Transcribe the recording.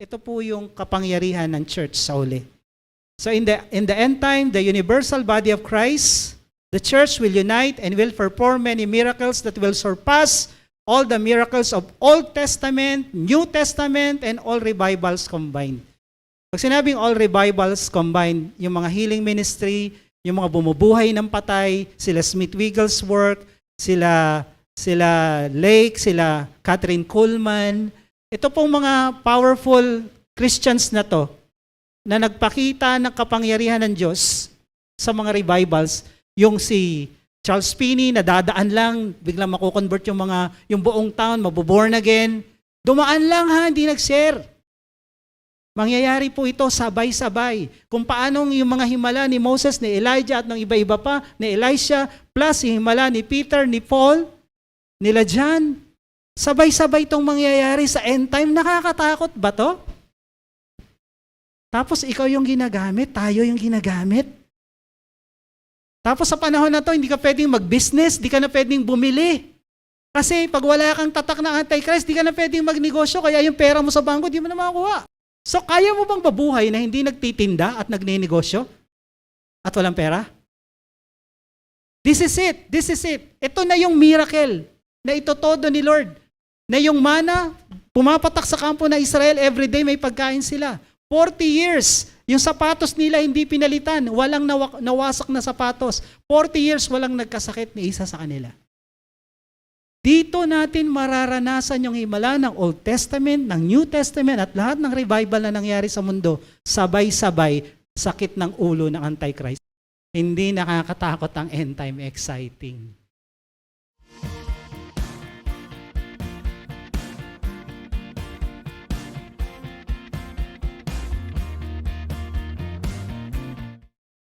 Ito po yung kapangyarihan ng church sa uli. So in the in the end time, the universal body of Christ, the church will unite and will perform many miracles that will surpass all the miracles of Old Testament, New Testament, and all revivals combined. Pag sinabing all revivals combined, yung mga healing ministry, yung mga bumubuhay ng patay, sila Smith Wigglesworth, sila sila Lake, sila Catherine Kuhlman, ito pong mga powerful Christians na to, na nagpakita ng kapangyarihan ng Diyos sa mga revivals, yung si Charles Finney, na dadaan lang, biglang makukonvert yung mga, yung buong town, mabuborn again. Dumaan lang ha, hindi nag-share. Mangyayari po ito sabay-sabay. Kung paanong yung mga himala ni Moses, ni Elijah at ng iba-iba pa, ni Elisha, plus yung himala ni Peter, ni Paul, nila John. Sabay-sabay itong mangyayari sa end time. Nakakatakot ba to? Tapos ikaw yung ginagamit, tayo yung ginagamit. Tapos sa panahon na to, hindi ka pwedeng mag-business, hindi ka na pwedeng bumili. Kasi pag wala kang tatak na antichrist, di ka na pwedeng magnegosyo, kaya yung pera mo sa bangko, di mo na makakuha. So kaya mo bang mabuhay na hindi nagtitinda at nagninegosyo? At walang pera? This is it. This is it. Ito na yung miracle na itotodo ni Lord. Na yung mana, pumapatak sa kampo na Israel, everyday may pagkain sila. 40 years, yung sapatos nila hindi pinalitan. Walang nawa- nawasak na sapatos. 40 years, walang nagkasakit ni isa sa kanila. Dito natin mararanasan yung himala ng Old Testament, ng New Testament, at lahat ng revival na nangyari sa mundo, sabay-sabay, sakit ng ulo ng Antichrist. Hindi nakakatakot ang end time exciting.